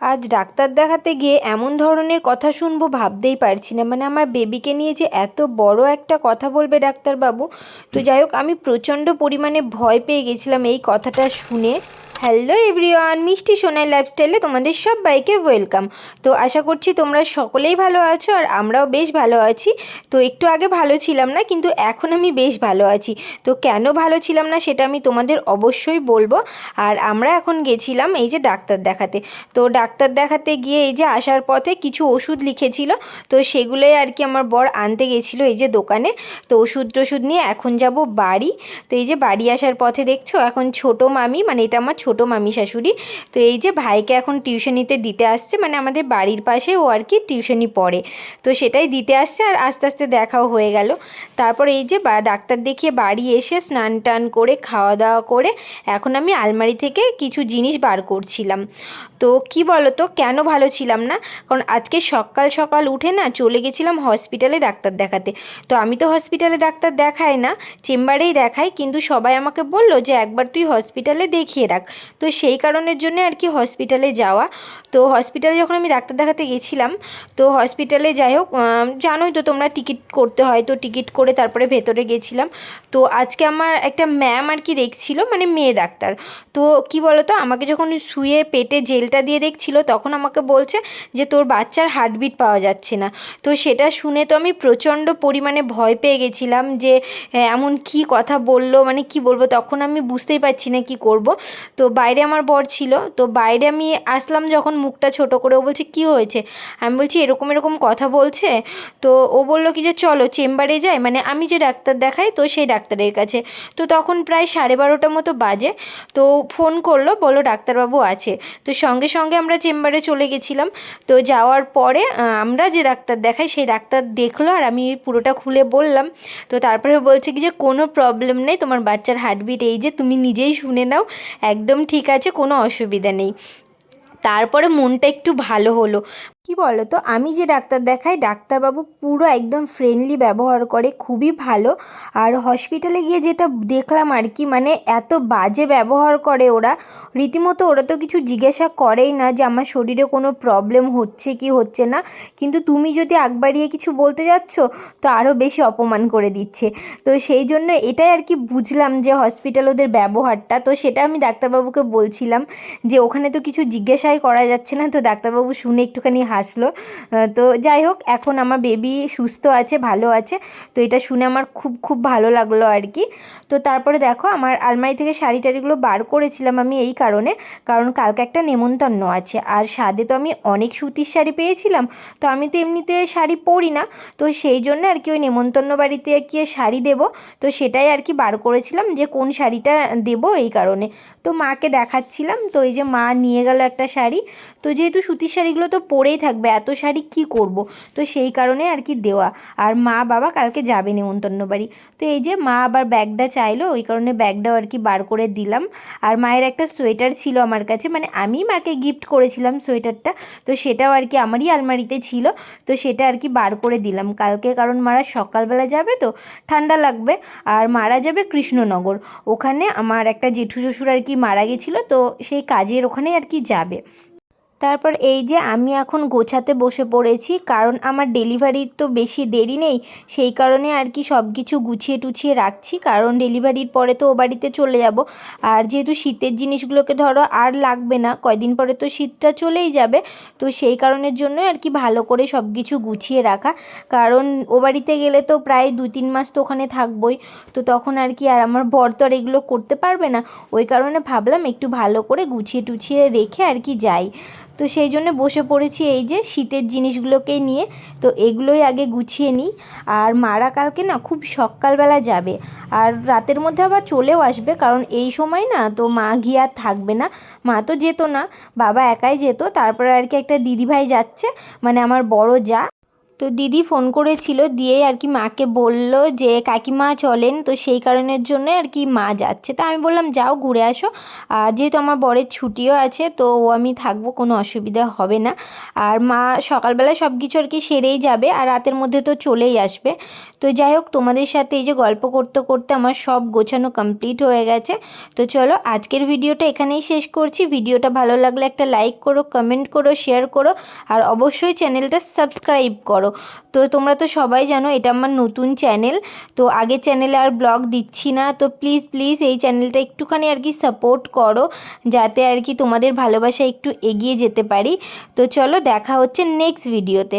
আজ ডাক্তার দেখাতে গিয়ে এমন ধরনের কথা শুনব ভাবতেই পারছি না। মানে আমার বেবিকে নিয়ে যে এত বড় একটা কথা বলবে ডাক্তারবাবু, তো যাই হোক, আমি প্রচণ্ড পরিমাণে ভয় পেয়ে গেছিলাম এই কথাটা শুনে। হ্যালো এভরিওয়ান, মিষ্টি সোনাই লাইফস্টাইলে তোমাদের সবাইকে ওয়েলকাম তো আশা করছি তোমরা সকলেই ভালো আছো আর আমরাও বেশ ভালো আছি। তো একটু আগে ভালো ছিলাম না, কিন্তু এখন আমি বেশ ভালো আছি। তো কেন ভালো ছিলাম না সেটা আমি তোমাদের অবশ্যই বলব। আর আমরা এখন গেছিলাম এই যে ডাক্তার দেখাতে। তো ডাক্তার দেখাতে গিয়ে এই যে আসার পথে কিছু ওষুধ লিখেছিল। তো সেগুলোই আর কি আমার বর আনতে গেছিল এই যে দোকানে। তো ওষুধ টষুধ নিয়ে এখন যাব বাড়ি। তো এই যে বাড়ি আসার পথে দেখছ, এখন ছোট মামি মানে এটা আমার ছোট মামি শাশুড়ি। তো এই যে ভাইকে এখন টিউশনিতে দিতে আসছে মানে আমাদের বাড়ির পাশে ও আর কি টিউশনি পড়ে। তো সেটাই দিতে আসছে আর আস্তে আস্তে দেখাও হয়ে গেল। তারপর এই যে ডাক্তার দেখিয়ে বাড়ি এসে স্নান টান করে, খাওয়া দাওয়া করে এখন আমি আলমারি থেকে কিছু জিনিস বার করছিলাম। তো কি বলো তো কেন ভালো ছিলাম না? কারণ আজকে সকাল সকাল উঠে না চলে গেছিলাম হসপিটালে ডাক্তার দেখাতে। তো আমি তো হসপিটালে ডাক্তার দেখাই না, চেম্বারেই দেখাই, কিন্তু সবাই আমাকে বলল যে একবার তুই হসপিটালে দেখিয়ে রাখ। তো সেই কারণের জন্য আর কি হসপিটালে যাওয়া। তো হসপিটালে যখন আমি ডাক্তার দেখাতে গেছিলাম, তো হসপিটালে যাই হোক জানোই তো তোমরা টিকিট করতে হয়। তো টিকিট করে তারপরে ভেতরে গেছিলাম। তো আজকে আমার একটা ম্যাম আর কি দেখছিল মানে মেয়ে ডাক্তার। তো কি বলো তো আমাকে যখন শুয়ে পেটে জেলটা দিয়ে দেখছিল, তখন আমাকে বলছে যে, তোর বাচ্চার হার্টবিট পাওয়া যাচ্ছে না। তো সেটা শুনে তো আমি প্রচণ্ড পরিমাণে ভয় পেয়ে গেছিলাম যে এমন কি কথা বলল? মানে কি বলব? তখন আমি বুঝতেই পারছি না কি করব। তো বাইরে আমার বর ছিল, তো বাইরে আমি আসলাম যখন মুখটা ছোট করে। ও বলছে, কি হয়েছে? আমি বলছি, এরকম এরকম কথা বলছে? তো ও বলল কি যে, চলো, চেম্বারে যাই। মানে আমি যে ডাক্তার দেখাই, তো সেই ডাক্তারের কাছে। তো তখন প্রায় সাড়ে বারোটা মতো বাজে। তো ফোন করল বলো ডাক্তারবাবু আছে। তো সঙ্গে সঙ্গে আমরা চেম্বারে চলে গেছিলাম। তো যাওয়ার পরে আমরা যে ডাক্তার দেখাই, সেই ডাক্তার দেখল আর আমি পুরোটা খুলে বললাম। তো তারপরে বলছে কি যে, কোনো প্রবলেম নেই, তোমার বাচ্চার হার্টবিট এই যে, তুমি নিজেই শুনে নাও। একদম ঠিক আছে কোনো অসুবিধা নেই। তারপরে মনটা একটু ভালো হলো। কি বলো তো আমি যে ডাক্তার দেখাই, ডাক্তারবাবু পুরো একদম ফ্রেন্ডলি ব্যবহার করে, খুবই ভালো। আর হসপিটালে গিয়ে যেটা দেখলাম আর কি মানে এত বাজে ব্যবহার করে ওরা। রীতিমতো ওরা তো কিছু জিজ্ঞাসা করেই না যে আমার শরীরে কোনো প্রবলেম হচ্ছে কি হচ্ছে না। কিন্তু তুমি যদি আগবাড়িয়ে কিছু বলতে যাচ্ছ, তো আরও বেশি অপমান করে দিচ্ছে। তো সেই জন্য এটাই আর কি বুঝলাম যে হসপিটাল ওদের ব্যবহারটা। তো সেটা আমি ডাক্তারবাবুকে বলছিলাম যে, ওখানে তো কিছু জিজ্ঞাসাই করা যাচ্ছে না। তো ডাক্তারবাবু শুনে একটুখানি হাসলো তো যাই হোক, এখন আমার বেবি সুস্থ আছে, ভালো আছে। তো এটা শুনে আমার খুব খুব ভালো লাগল আর কি। তো তারপরে দেখো, আমার আলমারি থেকে শাড়ি টাড়িগুলো বার করেছিলাম আমি এই কারণে। কারণ কালকে একটা নেমন্তন্ন আছে। আর স্বাদে তো আমি অনেক সুতির শাড়ি পেয়েছিলাম। তো আমি তো এমনিতে শাড়ি পরি না। তো সেই জন্য আর কি ওই নেমন্তন্ন বাড়িতে গিয়ে শাড়ি দেবো। তো সেটাই আর কি বার করেছিলাম যে কোন শাড়িটা দেবো এই কারণে। তো মাকে দেখাচ্ছিলাম। তো এই যে মা নিয়ে গেল একটা শাড়ি। তো যেহেতু সুতির শাড়িগুলো তো পরেই থাকবে, এত শাড়ি কি করব? তো সেই কারণে আর কি দেওয়া। আর মা বাবা কালকে যাবে নেমন্তন্ন বাড়ি। তো এই যে মা আবার ব্যাগটা চাইলো, ওই কারণে ব্যাগটাও আর কি বার করে দিলাম। আর মায়ের একটা সোয়েটার ছিল আমার কাছে মানে আমি মাকে গিফট করেছিলাম সোয়েটারটা, তো সেটাও আর কি আমারই আলমারিতে ছিল। তো সেটা আর কি বার করে দিলাম। কালকে কারণ মারা সকালবেলা যাবে তো, ঠান্ডা লাগবে। আর মারা যাবে কৃষ্ণনগর। ওখানে আমার একটা জেঠু শ্বশুর আর কি মারা গেছিল, তো সেই কাজের ওখানে আর কি যাবে। তারপর এই যে আমি এখন গোছাতে বসে পড়েছি, কারণ আমার ডেলিভারির তো বেশি দেরি নেই, সেই কারণে আর কি সব কিছু গুছিয়ে টুছিয়ে রাখছি, কারণ ডেলিভারির পরে তো ও বাড়িতে চলে যাব। আর যেহেতু শীতের জিনিসগুলোকে ধরো আর লাগবে না, কয়দিন পরে তো শীতটা চলেই যাবে, তো সেই কারণের জন্য আর কি ভালো করে সব কিছু গুছিয়ে রাখা। কারণ ও বাড়িতে গেলে তো প্রায় দু তিন মাস তো ওখানে থাকবোই, তো তখন আর কি আর আমার বর তো আর এগুলো করতে পারবে না, ওই কারণে ভাবলাম একটু ভালো করে গুছিয়ে টুছিয়ে রেখে আর কি যাই। তো সেই জন্য বসে পড়েছি এই যে শীতের জিনিসগুলোকেই নিয়ে। তো এগুলোই আগে গুছিয়ে নিই। আর মারা কালকে না খুব সকালবেলা যাবে। আর রাতের মধ্যে আবার চলেও আসবে, কারণ এই সময় না তো মা গিয়ে আর থাকবে না। মা তো যেত না, বাবা একাই যেত। তারপরে আর কি একটা দিদিভাই যাচ্ছে মানে আমার বড় যা। তো দিদি ফোন করেছিল, দিয়ে আর কি মাকে বলল যে, কাকিমা চলেন। তো সেই কারণের জন্য আর কি মা যাচ্ছে। তা আমি বললাম, যাও ঘুরে আসো। আর যেহেতু আমার বরের ছুটিও আছে, তো ও আমি থাকব, কোনো অসুবিধা হবে না। আর মা সকালবেলা সব কিছু আর কি সেরেই যাবে, আর রাতের মধ্যে তো চলেই আসবে। তো যাই হোক, তোমাদের সাথে এই যে গল্প করতে করতে আমার সব গোছানো কমপ্লিট হয়ে গেছে। তো চলো, আজকের ভিডিওটা এখানেই শেষ করছি। ভিডিওটা ভালো লাগলে একটা লাইক করো কমেন্ট করো শেয়ার করো, আর অবশ্যই চ্যানেলটা সাবস্ক্রাইব করো। তো তোমরা তো সবাই জানো এটা আমার নতুন চ্যানেল। তো আগে চ্যানেলে আর ব্লগ দিচ্ছি না। তো প্লিজ প্লিজ এই চ্যানেলটা একটুখানি আর কি সাপোর্ট করো, যাতে আর কি তোমাদের ভালোবাসা একটু এগিয়ে যেতে পারি। তো চলো দেখা হচ্ছে নেক্সট ভিডিওতে।